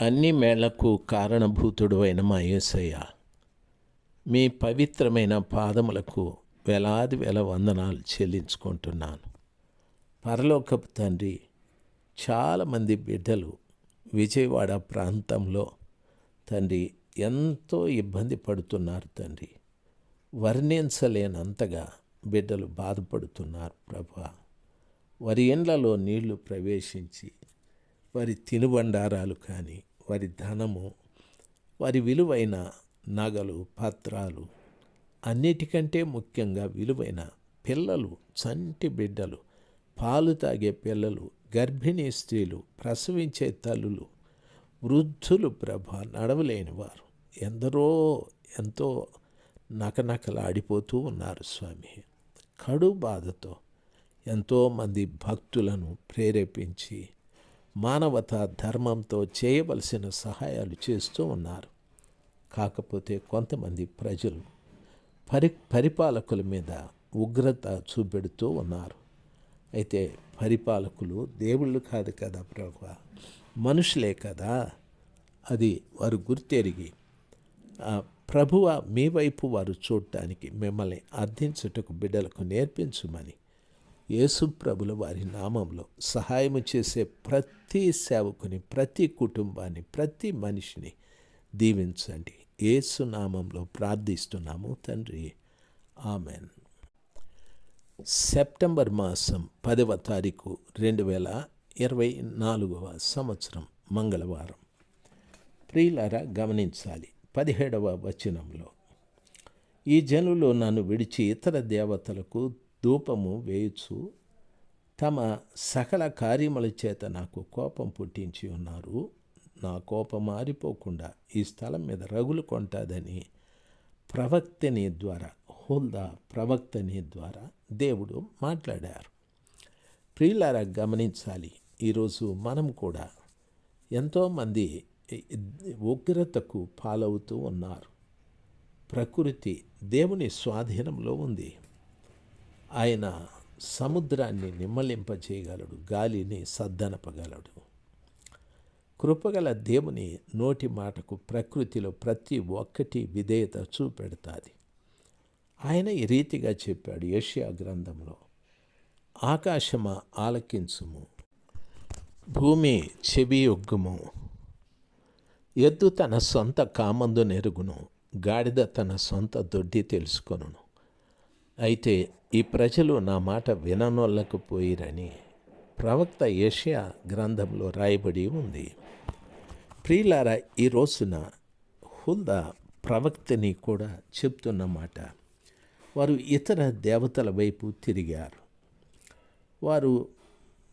అన్ని మేళ్ళకు కారణభూతుడు అయిన మా యేసయ్య. మీ పవిత్రమైన పాదములకు వేలాది వేల వందనాలు చెల్లించుకుంటున్నాను. పరలోకపు తండ్రి చాలామంది బిడ్డలు విజయవాడ ప్రాంతంలో తండ్రి ఎంతో ఇబ్బంది పడుతున్నారు తండ్రి. వర్ణించలేనంతగా బిడ్డలు బాధపడుతున్నారు ప్రభా. వారి ఇండ్లలో నీళ్ళు ప్రవేశించి వారి తినుబండారాలు కానీ వారి ధనము వారి విలువైన నగలు పత్రాలు అన్నిటికంటే ముఖ్యంగా విలువైన పిల్లలు చంటి బిడ్డలు పాలు తాగే పిల్లలు గర్భిణీ స్త్రీలు ప్రసవించే తల్లులు వృద్ధులు ప్రభ నడవలేని వారు. ఎందరో ఎంతో నకనకలాడిపోతూ ఉన్నారు స్వామి. కడు బాధతో ఎంతోమంది భక్తులను ప్రేరేపించి మానవత ధర్మంతో చేయవలసిన సహాయాలు చేస్తూ ఉన్నారు. కాకపోతే కొంతమంది ప్రజలు పరి పరిపాలకుల మీద ఉగ్రత చూపెడుతూ ఉన్నారు. అయితే పరిపాలకులు దేవుళ్ళు కాదు కదా ప్రభు మనుషులే కదా? అది వారు గుర్తెరిగి ప్రభువ మీ వైపు వారు చూడటానికి మిమ్మల్ని అర్థించుటకు బిడ్డలకు నేర్పించమని యేసుప్రభుల వారి నామంలో సహాయం చేసే ప్రతి సేవకుని ప్రతి కుటుంబాన్ని ప్రతి మనిషిని దీవించండి. యేసు నామంలో ప్రార్థిస్తున్నాము తండ్రి. ఆమెన్. సెప్టెంబర్ మాసం పదవ తారీఖు రెండు వేల ఇరవై నాలుగవ సంవత్సరం మంగళవారం. ప్రియులారా గమనించాలి పదిహేడవ వచనంలో ఈ జనులు నన్ను విడిచి ఇతర దేవతలకు ధూపము వేయుచు తమ సకల కార్యముల చేత నాకు కోపం పుట్టించి ఉన్నారు. నా కోపం మారిపోకుండా ఈ స్థలం మీద రగులు కొంటాదని ప్రవక్తని ద్వారా హోల్దా ప్రవక్తని ద్వారా దేవుడు మాట్లాడారు. ప్రియులారా గమనించాలి. ఈరోజు మనం కూడా ఎంతోమంది ఉగ్రతకు పాలవుతూ ఉన్నారు. ప్రకృతి దేవుని స్వాధీనంలో ఉంది. ఆయన సముద్రాన్ని నిమ్మలింపజేయగలడు గాలిని సద్దనపగలడు. కృపగల దేవుని నోటి మాటకు ప్రకృతిలో ప్రతి ఒక్కటి విధేయత చూపెడతాది. ఆయన ఈ రీతిగా చెప్పాడు ఏషియా గ్రంథంలో ఆకాశమ ఆలకించుము భూమి చెవి ఒగ్గుము. ఎద్దు తన సొంత కామందు నెరుగును గాడిద తన సొంత దొడ్డి తెలుసుకొను అయితే ఈ ప్రజలు నా మాట విననొల్లకపోయిరని ప్రవక్త ఏషియా గ్రంథంలో రాయబడి ఉంది. ప్రియులారా ఈ రోజున హుల్దా ప్రవక్తని కూడా చెప్తున్న మాట వారు ఇతర దేవతల వైపు తిరిగారు. వారు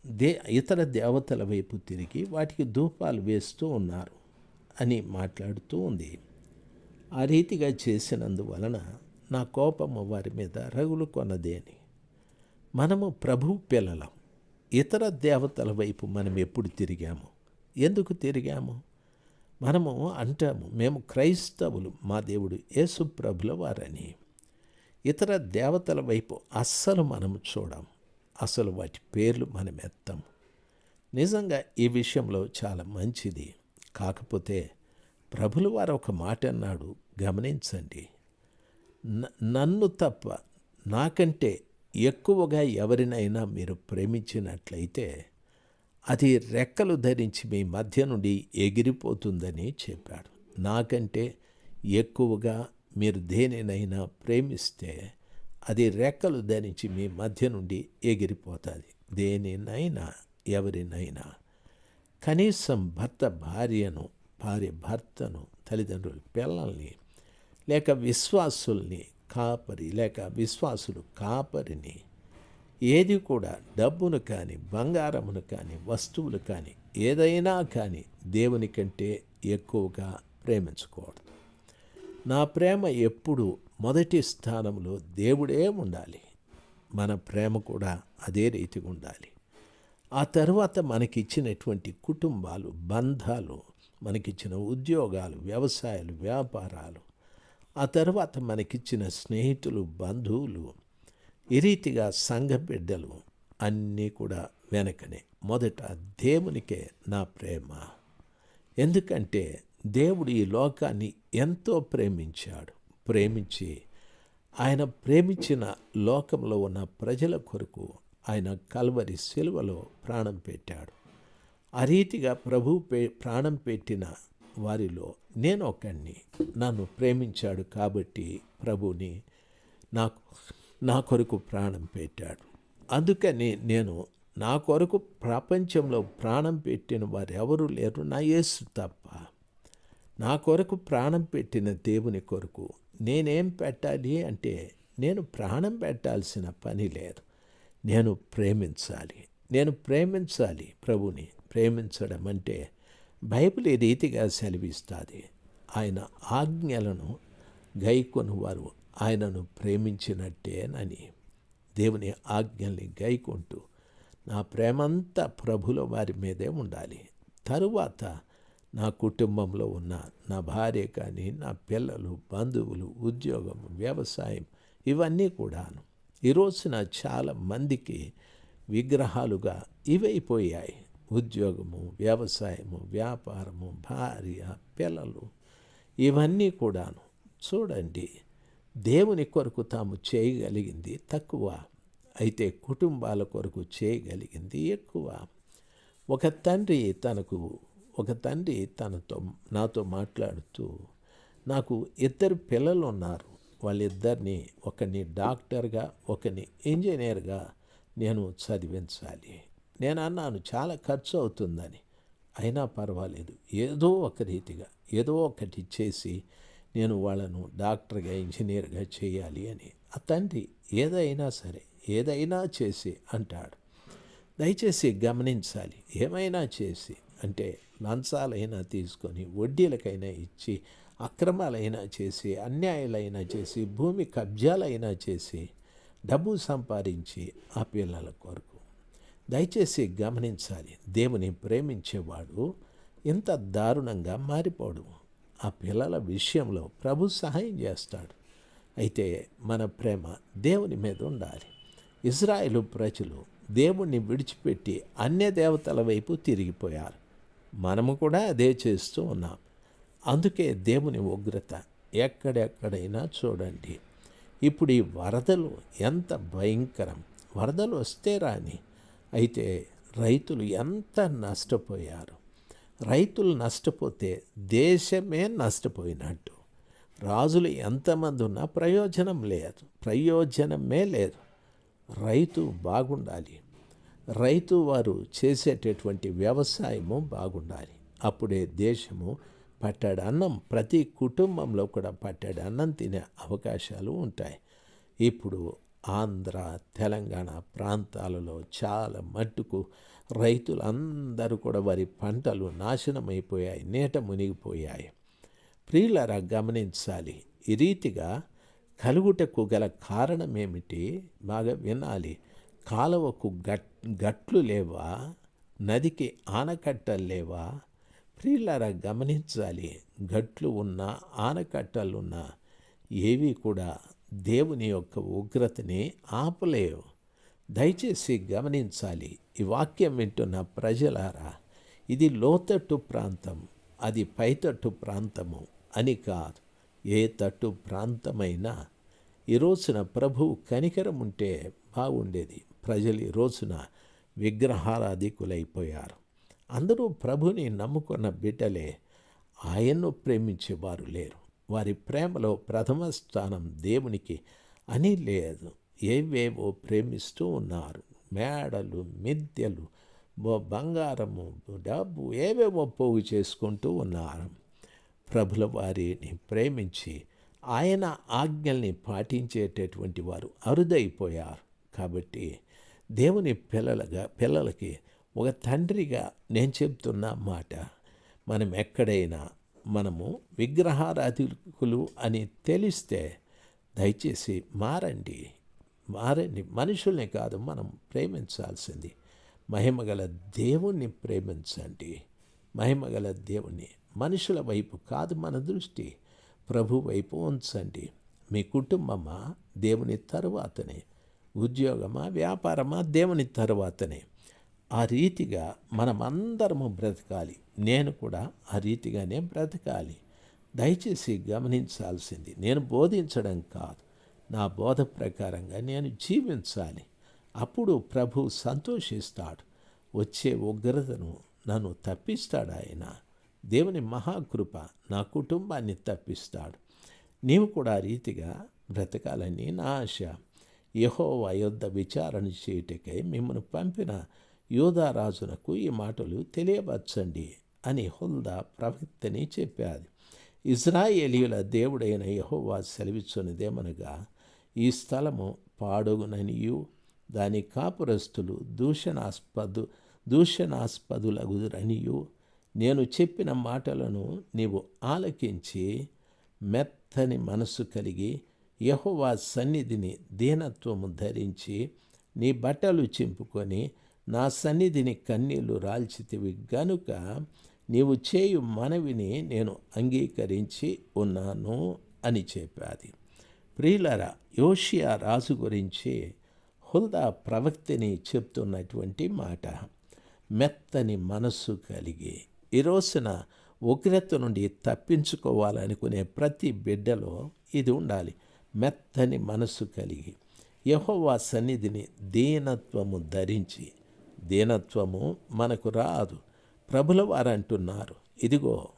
దే ఇతర దేవతల వైపు తిరిగి వాటికి ధూపాలు వేస్తూ ఉన్నారు అని మాట్లాడుతూ ఉంది. ఆ రీతిగా చేసినందువలన నా కోపము వారి మీద రగులు కొన్నది అని మనము ప్రభు పిల్లలం. ఇతర దేవతల వైపు మనం ఎప్పుడు తిరిగాము? ఎందుకు తిరిగాము? మనము అంటాము మేము క్రైస్తవులు మా దేవుడు యేసు ప్రభుల వారని. ఇతర దేవతల వైపు అస్సలు మనం చూడం అసలు వాటి పేర్లు మనం ఎత్తాం. నిజంగా ఈ విషయంలో చాలా మంచిది. కాకపోతే ప్రభులు వారు ఒక మాట అన్నాడు గమనించండి. నన్ను తప్ప నాకంటే ఎక్కువగా ఎవరినైనా మీరు ప్రేమించినట్లయితే అది రెక్కలు ధరించి మీ మధ్య నుండి ఎగిరిపోతుందని చెప్పాడు. నాకంటే ఎక్కువగా మీరు దేనినైనా ప్రేమిస్తే అది రెక్కలు ధరించి మీ మధ్య నుండి ఎగిరిపోతుంది. దేనినైనా ఎవరినైనా. కనీసం భర్త భార్యను భార్య భర్తను తల్లిదండ్రులు పిల్లల్ని లేక విశ్వాసుల్ని కాపరి లేక విశ్వాసులు కాపరిని ఏది కూడా డబ్బును కానీ బంగారమును కానీ వస్తువులు కానీ ఏదైనా కానీ దేవుని కంటే ఎక్కువగా ప్రేమించకూడదు. నా ప్రేమ ఎప్పుడు మొదటి స్థానంలో దేవుడే ఉండాలి. మన ప్రేమ కూడా అదే రీతిగా ఉండాలి. ఆ తర్వాత మనకిచ్చినటువంటి కుటుంబాలు బంధాలు మనకిచ్చిన ఉద్యోగాలు వ్యవసాయాలు వ్యాపారాలు ఆ తర్వాత మనకిచ్చిన స్నేహితులు బంధువులు ఈ రీతిగా సంఘ బిడ్డలు అన్నీ కూడా వెనకనే. మొదట దేవునికే నా ప్రేమ. ఎందుకంటే దేవుడు ఈ లోకాన్ని ఎంతో ప్రేమించాడు. ప్రేమించి ఆయన ప్రేమించిన లోకంలో ఉన్న ప్రజల కొరకు ఆయన కల్వరి శిలువలో ప్రాణం పెట్టాడు. ఆ రీతిగా ప్రభు పే ప్రాణం పెట్టిన వారిలో నేను ఒకడిని నన్ను ప్రేమించాడు కాబట్టి ప్రభుని నాకు నా కొరకు ప్రాణం పెట్టాడు. అందుకని నేను నా కొరకు ప్రపంచంలో ప్రాణం పెట్టిన వారు ఎవరు లేరు నా యేసు తప్ప. నా కొరకు ప్రాణం పెట్టిన దేవుని కొరకు నేనేం పెట్టాలి అంటే నేను ప్రాణం పెట్టాల్సిన పని లేదు. నేను ప్రేమించాలి. నేను ప్రేమించాలి ప్రభుని. ప్రేమించడం అంటే బైబిల్ ఈ రీతిగా సెలవిస్తుంది? ఆయన ఆజ్ఞలను గైకొని వారు ఆయనను ప్రేమించినట్టేనని దేవుని ఆజ్ఞల్ని గైకుంటూ నా ప్రేమంతా ప్రభుల వారి మీదే ఉండాలి. తరువాత నా కుటుంబంలో ఉన్న నా భార్య కానీ నా పిల్లలు బంధువులు ఉద్యోగం వ్యవసాయం ఇవన్నీ కూడాను ఈ రోజున చాలా మందికి విగ్రహాలుగా ఇవైపోయాయి. ఉద్యోగము వ్యవసాయము వ్యాపారము భార్య పిల్లలు ఇవన్నీ కూడాను చూడండి. దేవుని కొరకు తాము చేయగలిగింది తక్కువ. అయితే కుటుంబాల కొరకు చేయగలిగింది ఎక్కువ. ఒక తండ్రి తనకు ఒక తండ్రి తనతో నాతో మాట్లాడుతూ నాకు ఇద్దరు పిల్లలు ఉన్నారు వాళ్ళిద్దరిని ఒకరిని డాక్టర్గా ఒకరిని ఇంజనీర్గా నేను చదివించాలి. నేను అన్నాను చాలా ఖర్చు అవుతుందని అయినా పర్వాలేదు. ఏదో ఒక రీతిగా ఏదో ఒకటి చేసి నేను వాళ్ళను డాక్టర్గా ఇంజనీర్గా చేయాలి అని. ఆ తండ్రి ఏదైనా సరే ఏదైనా చేసి అంటాడు. దయచేసి గమనించాలి. ఏమైనా చేసి అంటే లంచాలైనా తీసుకొని వడ్డీలకైనా ఇచ్చి అక్రమాలైనా చేసి అన్యాయాలైనా చేసి భూమి కబ్జాలైనా చేసి డబ్బు సంపాదించి ఆ పిల్లల కొరకు. దయచేసి గమనించాలి. దేవుని ప్రేమించేవాడు ఇంత దారుణంగా మారిపోడు. ఆ పిల్లల విషయంలో ప్రభు సహాయం చేస్తాడు. అయితే మన ప్రేమ దేవుని మీద ఉండాలి. ఇజ్రాయేలు ప్రజలు దేవుణ్ణి విడిచిపెట్టి అన్య దేవతల వైపు తిరిగిపోయారు. మనము కూడా అదే చేస్తూ ఉన్నాం. అందుకే దేవుని ఉగ్రత ఎక్కడెక్కడైనా చూడండి. ఇప్పుడు ఈ వరదలు ఎంత భయంకరం. వరదలు వస్తే రాని అయితే రైతులు ఎంత నష్టపోయారు? రైతులు నష్టపోతే దేశమే నష్టపోయినట్టు. రాజులు ఎంతమంది ఉన్నా ప్రయోజనం లేదు ప్రయోజనమే లేదు. రైతు బాగుండాలి. రైతు వారు చేసేటటువంటి వ్యవసాయము బాగుండాలి. అప్పుడే దేశము పట్టడన్నం ప్రతి కుటుంబంలో కూడా పట్టాడు అన్నం తినే అవకాశాలు ఉంటాయి. ఇప్పుడు ఆంధ్ర తెలంగాణ ప్రాంతాలలో చాలా మట్టుకు రైతులందరూ కూడా వారి పంటలు నాశనమైపోయాయి నీట మునిగిపోయాయి. ప్రియులరా గమనించాలి. ఈ రీతిగా కలుగుటకు గల కారణం ఏమిటి బాగా వినాలి. కాలువకు గట్ గట్లు లేవా? నదికి ఆనకట్టలు లేవా? ప్రియులారా గమనించాలి. గట్లు ఉన్న ఆనకట్టలున్నా ఏవి కూడా దేవుని యొక్క ఉగ్రతని ఆపలేవు. దయచేసి గమనించాలి. ఈ వాక్యం వింటున్న ప్రజలారా ఇది లోతట్టు ప్రాంతం అది పైతట్టు ప్రాంతము అని కాదు. ఏ తట్టు ప్రాంతమైనా ఈ రోజున ప్రభువు కనికరం ఉంటే బాగుండేది. ప్రజలు ఈ రోజున విగ్రహారాధికులైపోయారు. అందరూ ప్రభుని నమ్ముకున్న బిడ్డలే ఆయన్ను ప్రేమించేవారు లేరు. వారి ప్రేమలో ప్రథమ స్థానం దేవునికి అని లేదు. ఏవేవో ప్రేమిస్తూ ఉన్నారు. మేడలు మిద్దెలు బంగారము డబ్బు ఏవేవో పోగు చేసుకుంటూ ఉన్నారు. ప్రభుల వారిని ప్రేమించి ఆయన ఆజ్ఞల్ని పాటించేటటువంటి వారు అరుదైపోయారు. కాబట్టి దేవుని పిల్లలుగా పిల్లలకి ఒక తండ్రిగా నేను చెప్తున్న మాట మనం ఎక్కడైనా మనము విగ్రహారాధికులు అని తెలిస్తే దయచేసి మారండి. మారండి. మనుషుల్ని కాదు మనం ప్రేమించాల్సింది. మహిమగల దేవుణ్ణి ప్రేమించండి. మహిమగల దేవుణ్ణి. మనుషుల వైపు కాదు మన దృష్టి. ప్రభు వైపు ఉంచండి. మీ కుటుంబమా? దేవుని తరువాతనే. ఉద్యోగమా? వ్యాపారమా? దేవుని తరువాతనే. ఆ రీతిగా మనమందరము బ్రతకాలి. నేను కూడా ఆ రీతిగానే బ్రతకాలి. దయచేసి గమనించాల్సింది నేను బోధించడం కాదు. నా బోధ ప్రకారంగా నేను జీవించాలి. అప్పుడు ప్రభు సంతోషిస్తాడు. వచ్చే ఉగ్రతను నన్ను తప్పిస్తాడు ఆయన. దేవుని మహాకృప నా కుటుంబాన్ని తప్పిస్తాడు. నీవు కూడా ఆ రీతిగా బ్రతకాలని నా ఆశ. యహో అయోధ్య విచారణ చేయుటకై మిమ్మల్ని పంపిన యూదారాజునకు ఈ మాటలు తెలియవచ్చండి అని హుల్దా ప్రవక్తని చెప్పాది. ఇజ్రాయేలీయుల దేవుడైన యహోవా సెలవిచ్చున్నదేమనగా ఈ స్థలము పాడుగుననియు దాని కాపురస్తులు దూషణాస్పదు దూషణాస్పదులగురనియు నేను చెప్పిన మాటలను నీవు ఆలకించి మెత్తని మనసు కలిగి యహోవా సన్నిధిని దీనత్వము ధరించి నీ బట్టలు చింపుకొని నా సన్నిధిని కన్నీళ్ళు రాల్చితివి. గనుక నీవు చేయు మనవిని నేను అంగీకరించి ఉన్నాను అని చెప్పాది. ప్రియులరా యోషియా రాజు గురించి హుల్దా ప్రవక్తిని చెప్తున్నటువంటి మాట. మెత్తని మనస్సు కలిగి ఈ రోజున ఉగ్రత నుండి తప్పించుకోవాలనుకునే ప్రతి బిడ్డలో ఇది ఉండాలి. మెత్తని మనస్సు కలిగి యహోవా సన్నిధిని దీనత్వము ధరించి దీనత్వము మనకు రాదు. ప్రభుల వారు అంటున్నారు ఇదిగో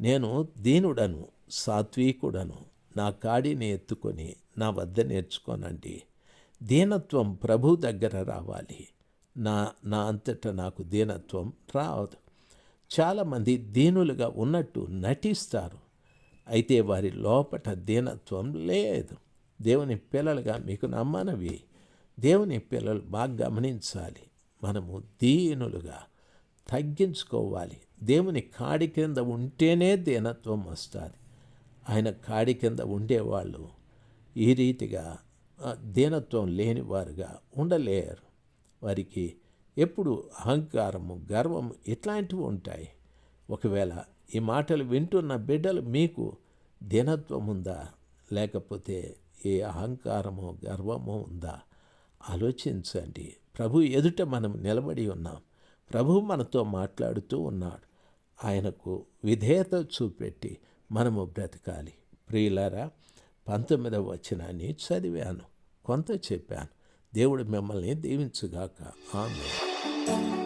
నేను దీనుడను సాత్వికుడను నా కాడిని ఎత్తుకొని నా వద్ద నేర్చుకోనండి. దీనత్వం ప్రభు దగ్గర రావాలి. నా నా అంతటా నాకు దీనత్వం రాదు చాలామంది దీనులుగా ఉన్నట్టు నటిస్తారు. అయితే వారి లోపట దీనత్వం లేదు. దేవుని పిల్లలుగా మీకు నమ్మనవి దేవుని పిల్లలు బాగా గమనించాలి. మనము దీనులుగా తగ్గించుకోవాలి. దేవుని కాడి కింద ఉంటేనే దీనత్వం వస్తుంది. ఆయన కాడి కింద ఉండేవాళ్ళు ఈ రీతిగా దీనత్వం లేనివారుగా ఉండలేరు. వారికి ఎప్పుడు అహంకారము గర్వము ఇట్లాంటివి ఉంటాయి. ఒకవేళ ఈ మాటలు వింటున్న బిడ్డలు మీకు దీనత్వం ఉందా? లేకపోతే ఏ అహంకారమో గర్వమో ఉందా? ఆలోచించండి. ప్రభు ఎదుట మనం నిలబడి ఉన్నాం. ప్రభు మనతో మాట్లాడుతూ ఉన్నాడు. ఆయనకు విధేయత చూపెట్టి మనము బ్రతకాలి. ప్రియులారా పంతొమ్మిదవ వచనాన్ని చదివాను. కొంత చెప్పాను. దేవుడు మిమ్మల్ని దీవించుగాక. ఆమె